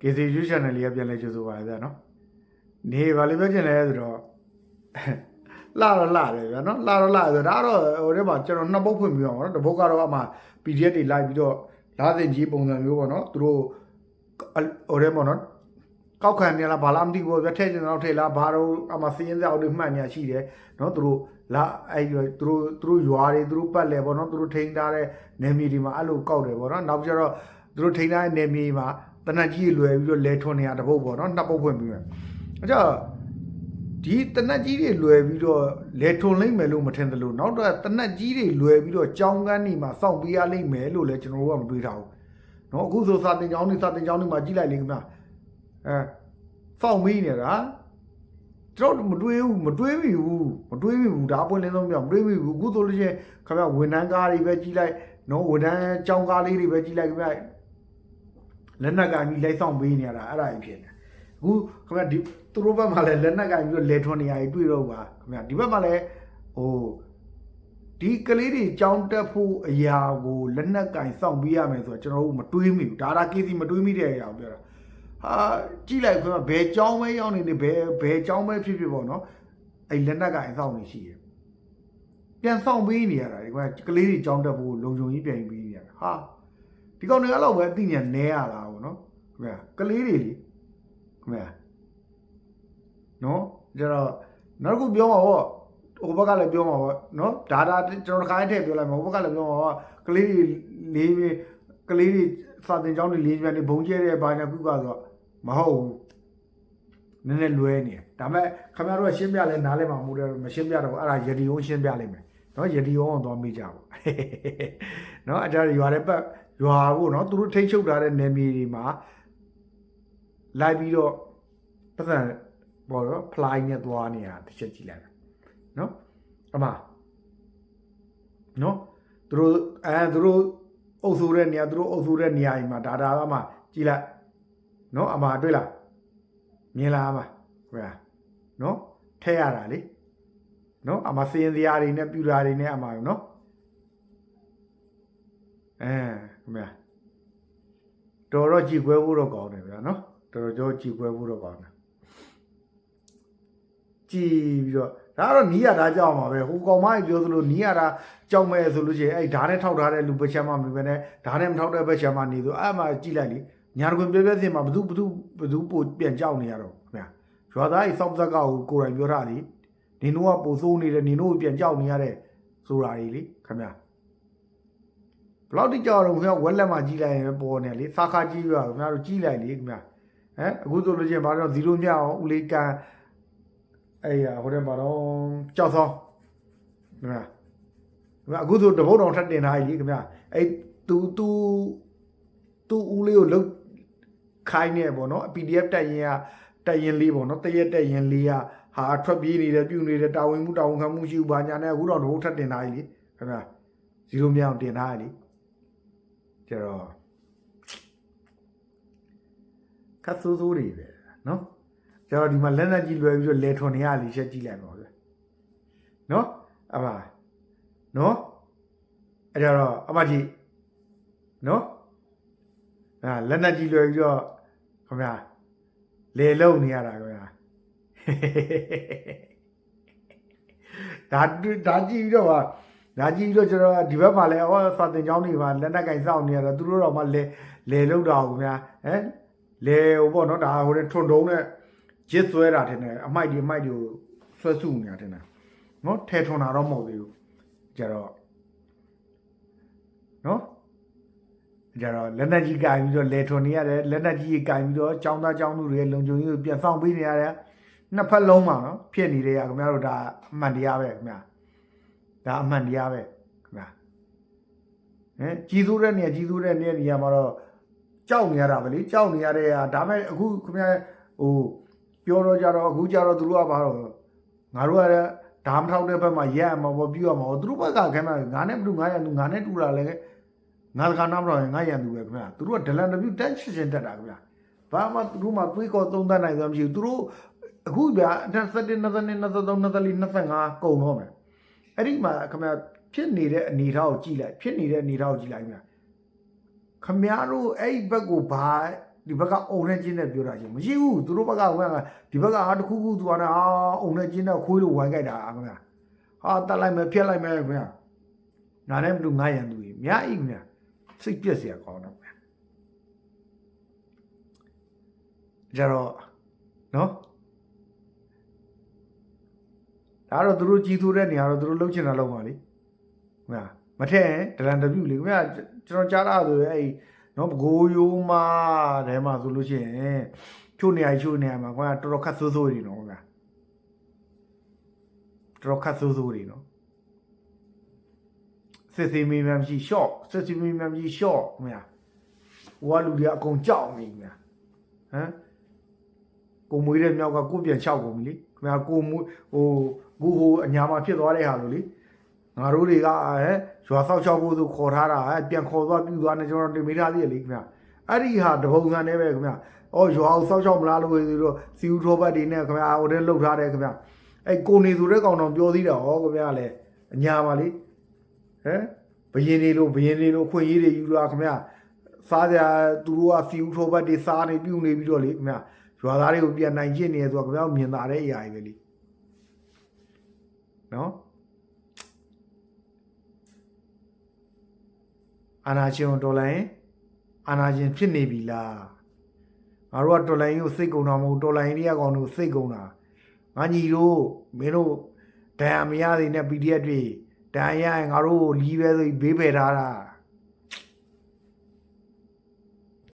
KCU channel လေးကပြန်လဲကြိုဆိုပါရစေနော်နေဘာလို့ပြောချင်လဲဆိုတော့လာတော့လာတယ်ဗျာနော်လာတော့လာဆိုဒါတော့ဟိုထဲမှာကျွန်တော်နှစ်ပုတ်ဖွင့်ပြီးအောင်နော်တစ်ပုတ်ကတော့အမှ PDF တွေလိုက်ပြီးတော့လာသင်ကြီးပုံစံမျိုးပေါ့နော်သူတို့ဟိုထဲပေါ့နော်ကောက်ခံနေလားဘာလားမသိဘူးဗျာထဲကျင်တော့ထဲလားဘာတော့အမှစီးရင်စအောက်တွေမှတ်နေရရှိတယ်နော်သူတို့လာအဲ့ဒီသူတို့သူတို့ရွာတွေသူတို့ပတ်လဲပေါ့နော်သူတို့ထိန်းထားတဲ့နေမီတွေမှာအဲ့လိုကောက်တယ်ပေါ့နော်နောက်ကျတော့သူတို့ထိန်းထားတဲ့နေမီမှာတ နက်ကြီးတွေလွယ်ပြီးတော့လဲထွန်နေရတပုတ်ပေါ့နော်နှစ်ပုတ်ဖွင့်ပြီးမယ်အကြဒီတနက်ကြီးတွေလွယ်ပြီးတော့လဲထွန်လိမ့်မယ်လို့မထင်သလိုနောက်တော့တနက်ကြီးတွေလွယ်ပြီးတော့ကြောင်းကန်းနေမှာစောင့်ပေးရလိမ့်မယ်လို့လည်းကျွန်တော်တို့ကမတွေးထားဘူးနော်အခုဆိုစာတင်ကြောင်းတွေစာတင်ကြောင်းတွေမှာကြည့်လိုက်လေခင်ဗျအဲစောင့်ပေးနေတာကျွန်တော်မတွေးဘူးမတွေးမိဘူးမတွေးမိဘူးဒါပွင့်လင်းဆုံးပြောမတွေးမိဘူးအခုဆိုလို့ချင်းခင်ဗျဝန်ထမ်းကားတွေပဲကြည့်လိုက်နော်ဝန်ထမ်းကြောင်းကားလေးတွေပဲကြည့်လိုက်ခင်ဗျ လက်နက်ကင်ပြီးလိုက်ဆောင်ပေးနေရတာအဲ့ဒါကြီးဖြစ်နေအခုခင်ဗျာဒီသူတို့ဘက်မှာလည်းလက်နက်ကင်ပြီးတော့လဲထွန်နေရကြီးတွေ့တော့ပါခင်ဗျာဒီဘက်မှာလည်းဟိုဒီကလေးတွေကြောင်းတက်ဖို့အရာကိုလက်နက်ကင်စောင့်ပေးရမယ်ဆိုတော့ကျွန်တော်တို့မတွေးမိဘူးဒါဒါကေစီမတွေးမိတဲ့အရာကိုပြောတာဟာကြည့်လိုက်ခင်ဗျာဘယ်ကြောင်းပဲရောက်နေနေဘယ်ဘယ်ကြောင်းပဲဖြစ်ဖြစ်ပေါ့နော်အဲ့လက်နက်ကင်စောင့်နေရှိတယ်ပြန်ဆောင်ပေးနေရတာဒီကကလေးတွေကြောင်းတက်ဖို့လုံခြုံကြီးပြန်ပေးနေရတာဟာ ဒီကောင်တွေအဲ့လောက်ပဲအသိဉာဏ်နဲရတာပေါ့နော်ခင်ဗျာကလေးတွေလေခင်ဗျာနော်ကျတော့နောက်တစ်ခုပြောမှာပေါ့ဟိုဘက်ကလည်းပြောမှာပေါ့နော်ဒါဒါကျွန်တော်တစ်ခါတည်းထည့်ပြောလိုက်မှာဟိုဘက်ကလည်းပြောမှာပေါ့ကလေးတွေလေးပြီးကလေးတွေစာတင်ကျောင်းတွေလေးပြန်နေဘုံကျဲတဲ့ဘာညာကုကဆိုတော့မဟုတ်ဘူးနည်းနည်းလွဲနေတယ်ဒါပေမဲ့ခင်ဗျားတို့ကရှင်းပြလဲနားလဲမှာမဟုတ်တယ်မရှင်းပြတော့ဘူးအဲ့ဒါယဒီယုံရှင်းပြလိုက်မယ် နော်ယဒီယုံအောင်သွားမိကြပါနော်အကြရွာတဲ့ပတ်ရွာဖို့နော်သူတို့ထိတ်ချုပ်ထားတဲ့နယ်မြေတွေမှာလိုက်ပြီးတော့ပတ်စံပေါ်တော့ fly နဲ့သွားနေတာတစ်ချက်ကြည့်လိုက်နော်အမနော်သူတို့အဲသူတို့အုပ်ဆိုးတဲ့နေရာသူတို့အုပ်ဆိုးတဲ့နေရာကြီးမှာဒါဒါအမကြည့်လိုက်နော်အမတွေ့လားမြင်လားအမခင်ဗျာနော်ထဲရတာလေ နော်အမစင်းစရာတွေနဲ့ပြူတာတွေနဲ့အမနော်အဲခင်ဗျာတော်တော့ကြည်ခွဲဖို့တော့ကောင်းတယ်ဗျာနော်တော်တော်ကြောကြည်ခွဲဖို့တော့ကောင်းတယ်ကြည်ပြီးတော့ဒါကတော့နီးရတာကြောက်မှာပဲဟိုကောင်မကြီးပြောသလိုနီးရတာကြောက်မဲ့ဆိုလို့ရှိရင်အဲ့ဓာတ်နဲ့ထောက်ထားတဲ့လူပချမ်းမမပဲနဲ့ဓာတ်နဲ့မထောက်တဲ့ပချမ်းမနေဆိုအဲ့မှာကြည့်လိုက်လေညာတကွင်ပြပြစင်မှာဘသူဘသူဘသူပို့ပြန်ကြောက်နေရတော့ခင်ဗျာရွာသားကြီးစောက်ဇက်ကကိုကိုယ်တိုင်ပြောထားလေ နင်တို့ကပိုဆိုးနေတယ်နင်တို့ပြန်ကြောက်နေရတဲ့ဆိုတာကြီးလေခင်ဗျာဘလောက်တိကြောက်တော့ခင်ဗျာဝက်လက်မှာကြီးလိုက်ရင်ပေါ်နေလေစာခါကြီးရွာခင်ဗျာတို့ကြီးလိုက်လေခင်ဗျာဟမ်အခုဆိုလို့ချင်းဘာလို့0မြအောင်ဦးလေးကန်အဲ့ရဟိုထဲမှာတော့ကြောက်ဆောင်ခင်ဗျာခင်ဗျာအခုဆိုတပုတ်တော်ထပ်တင်ထားပြီခင်ဗျာအဲ့သူသူသူဦးလေးကိုလုတ်ခိုင်းနေပေါ့နော် PDF တက်ရင်ကတက်ရင်လေးပေါ့နော်တရက်တက်ရင်လေးက ဟာထွက်ပြေးနေတယ်ပြုတ်နေတယ်တာဝန်မှုတာဝန်ခံမှုရှိဘူးဘာညာနဲ့အခုတော့တပုတ်ထပ်တင်ထားပြီလေခင်ဗျာ0မြအောင်တင်ထားပြီကျတော့ခတ်ဆိုးဆိုးတွေပဲနော်ကျတော့ဒီမှာလက်နက်ကြီးလွယ်ပြီးတော့လဲထွန်နေရလေချက်ကြည့်လိုက်ပါဗျနော်အမနော်အဲ့တော့အမကြီးနော်အာလက်နက်ကြီးလွယ်ပြီးတော့ခင်ဗျာလေလုံနေရတာခင်ဗျာ ဒါဒါကြည့်ပြီးတော့ပါဒါကြည့်ပြီးတော့ကျွန်တော်ဒီဘက်မှာလဲဟောစာတင်ကျောင်းတွေမှာလက်နက်ကင်စောင့်နေရတော့သူတို့တော့မှလေလေလုံတာခင်ဗျာဟမ်လေဟိုပေါ့နော်ဒါဟိုထွန်တုံးနဲ့ရစ်ဆွဲတာတင်တယ်အမိုက်ဒီအမိုက်ဒီကိုဆွဲစုနေတာတင်တယ်နော်ထဲထွန်တာတော့မဟုတ်သေးဘူးကြတော့နော်ကြတော့လက်နက်ကြီးကင်ပြီးတော့လေထွန်နေရတယ်လက်နက်ကြီးကင်ပြီးတော့ចောင်းသားចောင်းသူတွေလုံခြုံရေးကိုပြန်ဆောင်ပေးနေရတယ် နှစ်ဖက်လုံးမှာနော်ဖြစ်နေတယ်ရခင်ဗျားတို့ဒါအမှန်တရားပဲခင်ဗျာဒါအမှန်တရားပဲခင်ဗျာဟမ်ကြီးစိုးတဲ့နေရာကြီးစိုးတဲ့နေရာနေရာမှာတော့ကြောက်နေရတာပဲလေကြောက်နေရတဲ့ဟာဒါမဲ့အခုခင်ဗျားဟိုပြောတော့ကြတော့အခုကြတော့သူတို့ကဘာတော့ငါတို့ကလည်းဓာမထောက်တဲ့ဘက်မှာရက်မှာပေါ့ပြရမှာပေါ့သူတို့ဘက်ကခင်ဗျာငါနဲ့မတူငါရတူငါနဲ့တူတာလည်းငါကနာမတော်ရင်ငါရန်သူပဲခင်ဗျာသူတို့ကဒလန်တပြူတက်ချစ်ချင်းတက်တာခင်ဗျာဘာမှသူတို့မှတွေးခေါ်သုံးသပ်နိုင်သောမရှိဘူးသူတို့ အခုဗျာ27 22 23 24 25ကုန်တော့မယ်အဲ့ဒီမှာခမဖြစ်နေတဲ့အနေထားကိုကြည့်လိုက်ဖြစ်နေတဲ့အနေထားကိုကြည့်လိုက်ဗျာခမရတို့အဲ့ဒီဘက်ကိုဘာဒီဘက်ကအုံနဲ့ကျင်းနဲ့ပြောတာရှင်မရှိဘူးသူတို့ဘက်ကဟိုကဒီဘက်ကဟာတခုခုသူကနာဟာအုံနဲ့ကျင်းနဲ့ခွေးလိုဝိုင်းကြိုက်တာခမရဟာတတ်လိုက်မယ်ဖျက်လိုက်မယ်ခမရနားနဲ့မလို့ငားရန်သူကြီးမြားဤခမရစိတ်ပြက်စရာကောင်းတော့ဗျာကြတော့နော် ဒါတော့သူတို့ကြီးသူတဲ့နေရာတော့သူတို့လှုပ်ချင်တာလှုပ်ပါလေခင်ဗျာမထက်ရင်ဒလန်တပြူလေခင်ဗျာကျွန်တော်ကြားတာဆိုရင်အဲ့နော်ဘကိုးရိုးမတဲမှာဆိုလို့ရှိရင်ချို့နေရာချို့နေရာမှာခင်ဗျာတော်တော်ခတ်ဆိုးဆိုးနေနော်ခင်ဗျာတော်တော်ခတ်ဆိုးဆိုးနေနော်စစ်စီမီမြန်ကြီးရှော့စစ်စီမီမြန်ကြီးရှော့ခင်ဗျာဟိုကလူတွေအကုန်ကြောက်နေခင်ဗျာဟမ်ကိုမွေးတဲ့မြောက်ကကိုပြန်လျှောက်ကုန်ပြီလေ ခင်ဗျာကိုမွေးဟိုကူဟိုအညာမှာဖြစ်သွားတဲ့ဟာလို့လေငါတို့တွေကဟဲ့ရွာဆောက်ချောက်ဖို့ဆိုခေါ်ထားတာဟဲ့ပြန်ခေါ်သွားပြူသွားနေကျွန်တော်တင်မိထားသေးတယ်လေခင်ဗျာအဲ့ဒီဟာတပုံစံနဲ့ပဲခင်ဗျာအော်ရွာအောင်ဆောက်ချောက်မလားလို့ဆိုတော့စီဦးထောပတ်တွေနဲ့ခင်ဗျာဟိုတဲ့လှုပ်ထားတယ်ခင်ဗျာအဲ့ကိုနေဆိုတဲ့ကောင်တော်ပြောသေးတာဟောခင်ဗျာလေအညာမှာလေဟဲ့ဘယင်းလေးလို့ဘယင်းလေးလို့ခွင့်ရေးတွေယူလာခင်ဗျာစားကြသူတို့ကစီဦးထောပတ်တွေစားနေပြုတ်နေပြီးတော့လေခင်ဗျာ ရွာသားတွေကိုပြန်နိုင်ကျင့်နေရဆိုတော့ခင်ဗျားတို့မြင်သာတဲ့အရာကြီးပဲလေနော်အာနာရှင်ကိုတော်လိုင်းအာနာရှင်ဖြစ်နေပြီလားငါတို့ကတော်လိုင်းကိုစိတ်ကုန်တာမဟုတ်တော်လိုင်းတွေကကောင်တို့စိတ်ကုန်တာငါညီတို့မင်းတို့ဒဏ်ရာမရသေးနဲ့ PDF တွေဒဏ်ရာရရင်ငါတို့လီးပဲဆိုပြီးဘေးဖယ်ထားတာ